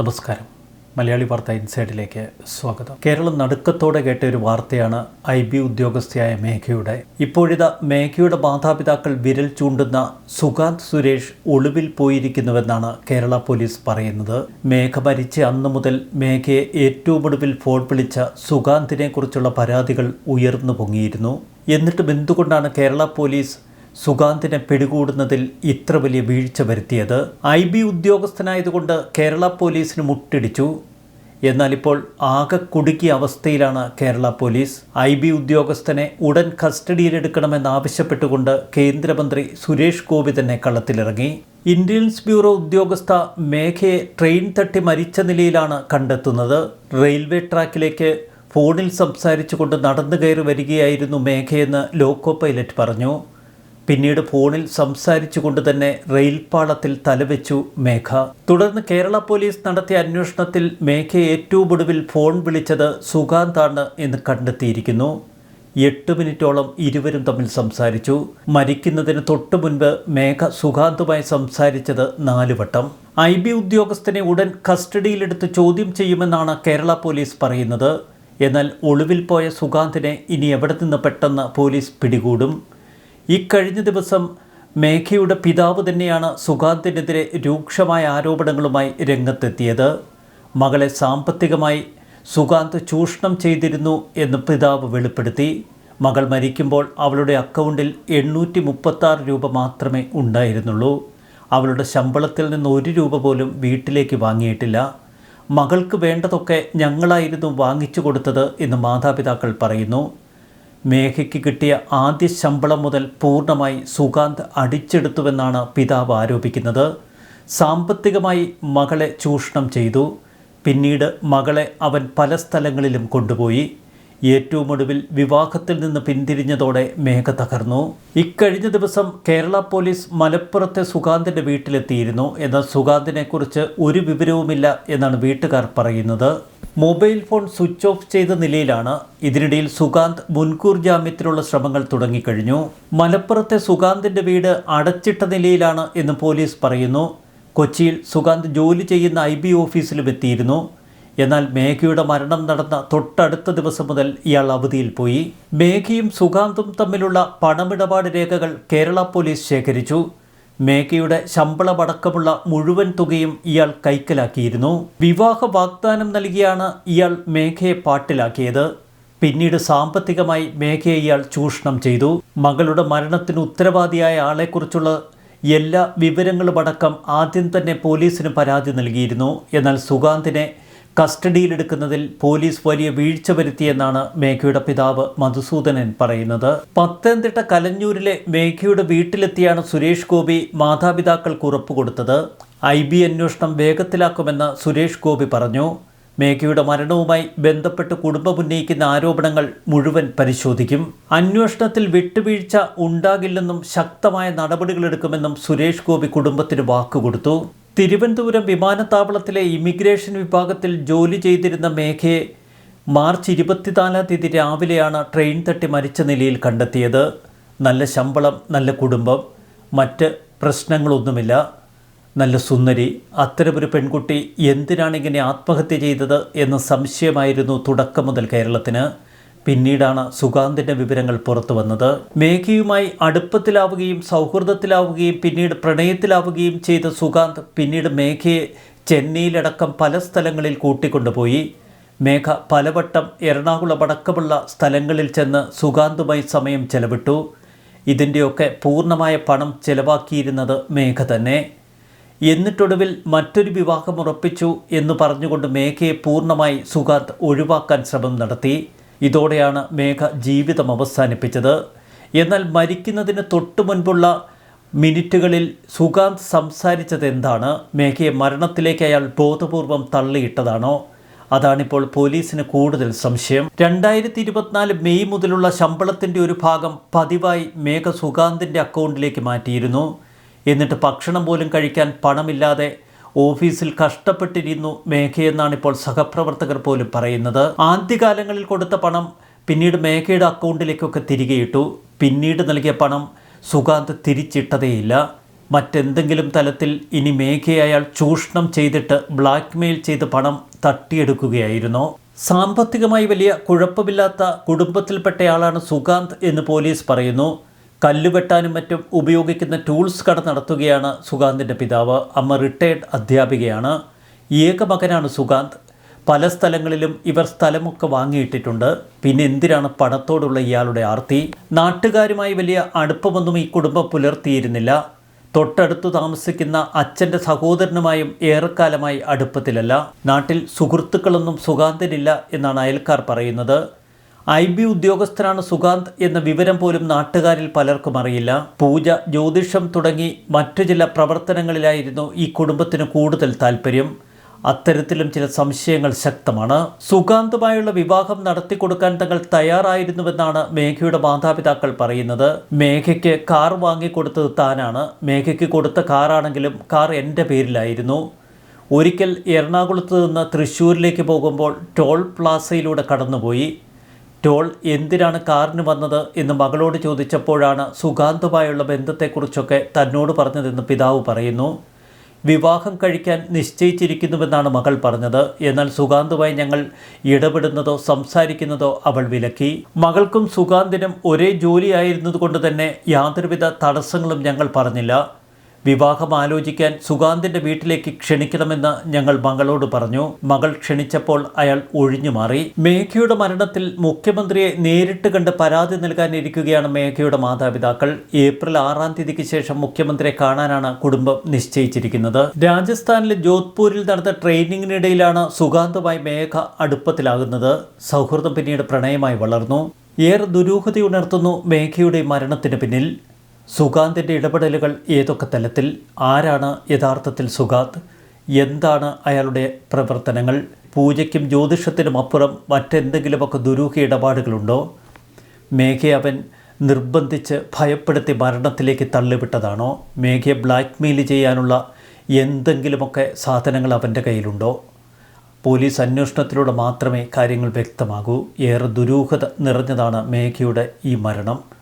നമസ്കാരം. മലയാളി വാർത്ത ഇൻസൈഡിലേക്ക് സ്വാഗതം. കേരളം നടുക്കത്തോടെ കേട്ട ഒരു വാർത്തയാണ് ഐ ബി ഉദ്യോഗസ്ഥയായ മേഘയുടെ. ഇപ്പോഴിത മേഘയുടെ മാതാപിതാക്കൾ വിരൽ ചൂണ്ടുന്ന സുകാന്ത് സുരേഷ് ഒളിവിൽ പോയിരിക്കുന്നുവെന്നാണ് കേരള പോലീസ് പറയുന്നത്. മേഘ മരിച്ച അന്നു മുതൽ മേഘയെ ഏറ്റവും ഒടുവിൽ ഫോൺ വിളിച്ച സുഗാന്തിനെ കുറിച്ചുള്ള പരാതികൾ ഉയർന്നു പൊങ്ങിയിരുന്നു. എന്നിട്ടും എന്തുകൊണ്ടാണ് കേരള പോലീസ് സുഗാന്തിനെ പിടികൂടുന്നതിൽ ഇത്ര വലിയ വീഴ്ച വരുത്തിയത് ഐ ബി ഉദ്യോഗസ്ഥനായതുകൊണ്ട് കേരള പോലീസിന് മുട്ടിടിച്ചു. എന്നാൽ ഇപ്പോൾ ആകെ കുടുക്കിയ അവസ്ഥയിലാണ് കേരള പോലീസ്. ഐ ബി ഉദ്യോഗസ്ഥനെ ഉടൻ കസ്റ്റഡിയിലെടുക്കണമെന്നാവശ്യപ്പെട്ടുകൊണ്ട് കേന്ദ്രമന്ത്രി സുരേഷ് ഗോപി തന്നെ കളത്തിലിറങ്ങി. ഇന്റലിജൻസ് ബ്യൂറോ ഉദ്യോഗസ്ഥ മേഘയെ ട്രെയിൻ തട്ടി മരിച്ച നിലയിലാണ് കണ്ടെത്തുന്നത്. റെയിൽവേ ട്രാക്കിലേക്ക് ഫോണിൽ സംസാരിച്ചുകൊണ്ട് നടന്നു കയറി വരികയായിരുന്നു മേഘയെന്ന് ലോക്കോ പൈലറ്റ് പറഞ്ഞു. പിന്നീട് ഫോണിൽ സംസാരിച്ചുകൊണ്ട് തന്നെ റെയിൽപാളത്തിൽ തലവെച്ചു മേഘ. തുടർന്ന് കേരള പോലീസ് നടത്തിയ അന്വേഷണത്തിൽ മേഘയെ ഏറ്റവും ഒടുവിൽ ഫോൺ വിളിച്ചത് സുഗാന്താണ് എന്ന് കണ്ടെത്തിയിരിക്കുന്നു. എട്ട് മിനിറ്റോളം ഇരുവരും തമ്മിൽ സംസാരിച്ചു. മരിക്കുന്നതിന് തൊട്ടു മുൻപ് മേഘ സുഗാന്തുമായി സംസാരിച്ചത് നാലുവട്ടം ഐ ബി ഉദ്യോഗസ്ഥനെ ഉടൻ കസ്റ്റഡിയിലെടുത്ത് ചോദ്യം ചെയ്യുമെന്നാണ് കേരള പോലീസ് പറയുന്നത്. എന്നാൽ ഒളിവിൽ പോയ സുഗാന്തിനെ ഇനി എവിടെ നിന്ന് പെട്ടെന്ന് പോലീസ് പിടികൂടും? ഇക്കഴിഞ്ഞ ദിവസം മേഘയുടെ പിതാവ് തന്നെയാണ് സുഗാന്തിനെതിരെ രൂക്ഷമായ ആരോപണങ്ങളുമായി രംഗത്തെത്തിയത്. മകളെ സാമ്പത്തികമായി സുഗാന്ത് ചൂഷണം ചെയ്തിരുന്നു എന്ന് പിതാവ് വെളിപ്പെടുത്തി. മകൾ മരിക്കുമ്പോൾ അവളുടെ അക്കൗണ്ടിൽ എണ്ണൂറ്റി മുപ്പത്താറ് രൂപ മാത്രമേ ഉണ്ടായിരുന്നുള്ളൂ. അവളുടെ ശമ്പളത്തിൽ നിന്ന് ഒരു രൂപ പോലും വീട്ടിലേക്ക് വാങ്ങിയിട്ടില്ല. മകൾക്ക് വേണ്ടതൊക്കെ ഞങ്ങളായിരുന്നു വാങ്ങിച്ചു കൊടുത്തത് എന്ന് മാതാപിതാക്കൾ പറയുന്നു. മേഘയ്ക്ക് കിട്ടിയ ആദ്യ ശമ്പളം മുതൽ പൂർണമായി സുഗാന്ത് അടിച്ചെടുത്തുവെന്നാണ് പിതാവ് ആരോപിക്കുന്നത്. സാമ്പത്തികമായി മകളെ ചൂഷണം ചെയ്തു. പിന്നീട് മകളെ അവൻ പല സ്ഥലങ്ങളിലും കൊണ്ടുപോയി. ഏറ്റവും ഒടുവിൽ വിവാഹത്തിൽ നിന്ന് പിന്തിരിഞ്ഞതോടെ മേഘ തകർന്നു. ഇക്കഴിഞ്ഞ ദിവസം കേരള പോലീസ് മലപ്പുറത്തെ സുഗാന്തിന്റെ വീട്ടിലെത്തിയിരുന്നു. എന്നാൽ സുഗാന്തിനെക്കുറിച്ച് ഒരു വിവരവുമില്ല എന്നാണ് വീട്ടുകാർ പറയുന്നത്. മൊബൈൽ ഫോൺ സ്വിച്ച് ഓഫ് ചെയ്ത നിലയിലാണ് ഇതിനിടയിൽ സുഗാന്ത് മുൻകൂർ ജാമ്യത്തിനുള്ള ശ്രമങ്ങൾ തുടങ്ങിക്കഴിഞ്ഞു. മലപ്പുറത്തെ സുഗാന്തിന്റെ വീട് അടച്ചിട്ട നിലയിലാണ് എന്ന് പോലീസ് പറയുന്നു. കൊച്ചിയിൽ സുഗാന്ത് ജോലി ചെയ്യുന്ന ഐ ബി ഓഫീസിലും എത്തിയിരുന്നു. എന്നാൽ മേഘയുടെ മരണം നടന്ന തൊട്ടടുത്ത ദിവസം മുതൽ ഇയാൾ അവധിയിൽ പോയി. മേഘയും സുഗാന്തും തമ്മിലുള്ള പണമിടപാട് രേഖകൾ കേരള പോലീസ് ശേഖരിച്ചു. മേഘയുടെ ശമ്പളമടക്കമുള്ള മുഴുവൻ തുകയും ഇയാൾ കൈക്കലാക്കിയിരുന്നു. വിവാഹ വാഗ്ദാനം നൽകിയാണ് ഇയാൾ മേഘയെ പാട്ടിലാക്കിയത്. പിന്നീട് സാമ്പത്തികമായി മേഘയെ ഇയാൾ ചൂഷണം ചെയ്തു. മകളുടെ മരണത്തിന് ഉത്തരവാദിയായ ആളെക്കുറിച്ചുള്ള എല്ലാ വിവരങ്ങളുമടക്കം ആദ്യം തന്നെ പോലീസിന് പരാതി നൽകിയിരുന്നു. എന്നാൽ സുഗാന്തിനെ കസ്റ്റഡിയിലെടുക്കുന്നതിൽ പോലീസ് വലിയ വീഴ്ച വരുത്തിയെന്നാണ് മേഘയുടെ പിതാവ് മധുസൂദനൻ പറയുന്നത്. പത്തനംതിട്ട കലഞ്ഞൂരിലെ മേഘയുടെ വീട്ടിലെത്തിയാണ് സുരേഷ് ഗോപി മാതാപിതാക്കൾക്ക് ഉറപ്പ് കൊടുത്തത്. ഐ ബി അന്വേഷണം വേഗത്തിലാക്കുമെന്ന് സുരേഷ് ഗോപി പറഞ്ഞു. മേഘയുടെ മരണവുമായി ബന്ധപ്പെട്ട് കുടുംബം ഉന്നയിക്കുന്ന ആരോപണങ്ങൾ മുഴുവൻ പരിശോധിക്കും. അന്വേഷണത്തിൽ വിട്ടുവീഴ്ച ഉണ്ടാകില്ലെന്നും ശക്തമായ നടപടികളെടുക്കുമെന്നും സുരേഷ് ഗോപി കുടുംബത്തിന് വാക്കുകൊടുത്തു. തിരുവനന്തപുരം വിമാനത്താവളത്തിലെ ഇമിഗ്രേഷൻ വിഭാഗത്തിൽ ജോലി ചെയ്തിരുന്ന മേഘയെ മാർച്ച് ഇരുപത്തിനാലാം തീയതി രാവിലെയാണ് ട്രെയിൻ തട്ടി മരിച്ച നിലയിൽ കണ്ടെത്തിയത്. നല്ല ശമ്പളം നല്ല കുടുംബം മറ്റ് പ്രശ്നങ്ങളൊന്നുമില്ല. നല്ല സുന്ദരി അത്തരമൊരു പെൺകുട്ടി എന്തിനാണ് ഇങ്ങനെ ആത്മഹത്യ ചെയ്തത് എന്ന സംശയമായിരുന്നു തുടക്കം മുതൽ കേരളത്തിന്. പിന്നീടാണ് സുഗാന്തിന്റെ വിവരങ്ങൾ പുറത്തു വന്നത്. മേഘയുമായി അടുപ്പത്തിലാവുകയും സൗഹൃദത്തിലാവുകയും പിന്നീട് പ്രണയത്തിലാവുകയും ചെയ്ത സുഗാന്ത് പിന്നീട് മേഘയെ ചെന്നൈയിലടക്കം പല സ്ഥലങ്ങളിൽ കൂട്ടിക്കൊണ്ടുപോയി. മേഘ പലവട്ടം എറണാകുളം അടക്കമുള്ള സ്ഥലങ്ങളിൽ ചെന്ന് സുഗാന്തുമായി സമയം ചെലവിട്ടു. ഇതിന്റെയൊക്കെ പൂർണമായ പണം ചെലവാക്കിയിരുന്നത് മേഘ തന്നെ. എന്നിട്ടൊടുവിൽ മറ്റൊരു വിവാഹം ഉറപ്പിച്ചു എന്ന് പറഞ്ഞുകൊണ്ട് മേഘയെ പൂർണമായി സുഗാന്ത് ഒഴിവാക്കാൻ ശ്രമം നടത്തി. ഇതോടെയാണ് മേഘ ജീവിതം അവസാനിപ്പിച്ചത്. എന്നാൽ മരിക്കുന്നതിന് തൊട്ടു മുൻപുള്ള മിനിറ്റുകളിൽ സുഗാന്ത് സംസാരിച്ചത് എന്താണ്? മേഘയെ മരണത്തിലേക്ക് അയാൾ ബോധപൂർവം തള്ളിയിട്ടതാണോ? അതാണിപ്പോൾ പോലീസിന് കൂടുതൽ സംശയം. രണ്ടായിരത്തി ഇരുപത്തിനാല് മെയ് മുതലുള്ള ശമ്പളത്തിന്റെ ഒരു ഭാഗം പതിവായി മേഘ സുഗാന്തിന്റെ അക്കൗണ്ടിലേക്ക് മാറ്റിയിരുന്നു. എന്നിട്ട് ഭക്ഷണം പോലും കഴിക്കാൻ പണമില്ലാതെ ഓഫീസിൽ കഷ്ടപ്പെട്ടിരുന്നു മേഘയെന്നാണ് ഇപ്പോൾ സഹപ്രവർത്തകർ പോലും പറയുന്നത്. ആദ്യകാലങ്ങളിൽ കൊടുത്ത പണം പിന്നീട് മേഘയുടെ അക്കൗണ്ടിലേക്കൊക്കെ തിരികെ ഇട്ടു പിന്നീട് നൽകിയ പണം സുഗാന്ത് തിരിച്ചിട്ടതേയില്ല. മറ്റെന്തെങ്കിലും തലത്തിൽ ഇനി മേഘയെ അയാൾ ചൂഷണം ചെയ്തിട്ട് ബ്ലാക്ക്മെയിൽ ചെയ്ത് പണം തട്ടിയെടുക്കുകയായിരുന്നോ. സാമ്പത്തികമായി വലിയ കുഴപ്പമില്ലാത്ത കുടുംബത്തിൽപ്പെട്ടയാളാണ് സുഗാന്ത് എന്ന് പോലീസ് പറയുന്നു. കല്ലുവെട്ടാനും മറ്റും ഉപയോഗിക്കുന്ന ടൂൾസ് കട നടത്തുകയാണ് സുഗാന്തിന്റെ പിതാവ്. അമ്മ റിട്ടയർഡ് അധ്യാപികയാണ്. ഏക മകനാണ് സുഗാന്ത്. പല സ്ഥലങ്ങളിലും ഇവർ സ്ഥലമൊക്കെ വാങ്ങിയിട്ടിട്ടുണ്ട്. പിന്നെ എന്തിനാണ് പണത്തോടുള്ള ഇയാളുടെ ആർത്തി? നാട്ടുകാരുമായി വലിയ അടുപ്പമൊന്നും ഈ കുടുംബം പുലർത്തിയിരുന്നില്ല. തൊട്ടടുത്തു താമസിക്കുന്ന അച്ഛന്റെ സഹോദരനുമായും ഏറെക്കാലമായി അടുപ്പത്തിലല്ല. നാട്ടിൽ സുഹൃത്തുക്കളൊന്നും സുഗാന്തനില്ല എന്നാണ് അയൽക്കാർ പറയുന്നത്. ഐ ബി ഉദ്യോഗസ്ഥനാണ് സുഗാന്ത് എന്ന വിവരം പോലും നാട്ടുകാരിൽ പലർക്കും അറിയില്ല. പൂജ ജ്യോതിഷം തുടങ്ങി മറ്റു ചില പ്രവർത്തനങ്ങളിലായിരുന്നു ഈ കുടുംബത്തിന് കൂടുതൽ താല്പര്യം അത്തരത്തിലും ചില സംശയങ്ങൾ ശക്തമാണ്. സുഗാന്തുമായുള്ള വിവാഹം നടത്തി കൊടുക്കാൻ തങ്ങൾ തയ്യാറായിരുന്നുവെന്നാണ് മേഘയുടെ മാതാപിതാക്കൾ പറയുന്നത്. മേഘയ്ക്ക് കാർ വാങ്ങിക്കൊടുത്തത് താനാണ്. മേഘയ്ക്ക് കൊടുത്ത കാറാണെങ്കിലും കാർ എന്റെ പേരിലായിരുന്നു. ഒരിക്കൽ എറണാകുളത്ത് നിന്ന് തൃശ്ശൂരിലേക്ക് പോകുമ്പോൾ ടോൾ പ്ലാസയിലൂടെ കടന്നുപോയി. ടോൾ എന്തിനാണ് കാറിന് വന്നത് എന്ന് മകളോട് ചോദിച്ചപ്പോഴാണ് സുഗാന്തുമായുള്ള ബന്ധത്തെക്കുറിച്ചൊക്കെ തന്നോട് പറഞ്ഞതെന്ന് പിതാവ് പറയുന്നു. വിവാഹം കഴിക്കാൻ നിശ്ചയിച്ചിരിക്കുന്നുവെന്നാണ് മകൾ പറഞ്ഞത്. എന്നാൽ സുഗാന്തുമായി ഞങ്ങൾ ഇടപെടുന്നതോ സംസാരിക്കുന്നതോ അവൾ വിലക്കി. മകൾക്കും സുഗാന്തിനും ഒരേ ജോലിയായിരുന്നതുകൊണ്ട് തന്നെ യാതൊരുവിധ തടസ്സങ്ങളും ഞങ്ങൾ പറഞ്ഞില്ല. വിവാഹം ആലോചിക്കാൻ സുഗാന്തിന്റെ വീട്ടിലേക്ക് ക്ഷണിക്കണമെന്ന് ഞങ്ങൾ മകളോട് പറഞ്ഞു. മകൾ ക്ഷണിച്ചപ്പോൾ അയാൾ ഒഴിഞ്ഞു മാറി. മേഘയുടെ മരണത്തിൽ മുഖ്യമന്ത്രിയെ നേരിട്ട് കണ്ട് പരാതി നൽകാനിരിക്കുകയാണ് മേഘയുടെ മാതാപിതാക്കൾ. ഏപ്രിൽ ആറാം തീയതിക്ക് ശേഷം മുഖ്യമന്ത്രിയെ കാണാനാണ് കുടുംബം നിശ്ചയിച്ചിരിക്കുന്നത്. രാജസ്ഥാനിലെ ജോധ്പൂരിൽ നടന്ന ട്രെയിനിങ്ങിനിടയിലാണ് സുഗാന്തുമായി മേഘ അടുപ്പത്തിലാകുന്നത്. സൗഹൃദം പിന്നീട് പ്രണയമായി വളർന്നു. ഏറെ ദുരൂഹതയുണർത്തുന്നു മേഘയുടെ മരണത്തിന് പിന്നിൽ. സുഗാന്തിന്റെ ഇടപെടലുകൾ ഏതൊക്കെ തലത്തിൽ? ആരാണ് യഥാർത്ഥത്തിൽ സുഗാന്ത്? എന്താണ് അയാളുടെ പ്രവർത്തനങ്ങൾ? പൂജയ്ക്കും ജ്യോതിഷത്തിനും അപ്പുറം മറ്റെന്തെങ്കിലുമൊക്കെ ദുരൂഹ ഇടപാടുകളുണ്ടോ? മേഘയെ അവൻ നിർബന്ധിച്ച് ഭയപ്പെടുത്തി മരണത്തിലേക്ക് തള്ളിവിട്ടതാണോ? മേഘയെ ബ്ലാക്ക്മെയിൽ ചെയ്യാനുള്ള എന്തെങ്കിലുമൊക്കെ സാധനങ്ങൾ അവന്റെ കയ്യിലുണ്ടോ? പോലീസ് അന്വേഷണത്തിലൂടെ മാത്രമേ കാര്യങ്ങൾ വ്യക്തമാകൂ. ഏറെ ദുരൂഹത നിറഞ്ഞതാണ് മേഘയുടെ ഈ മരണം.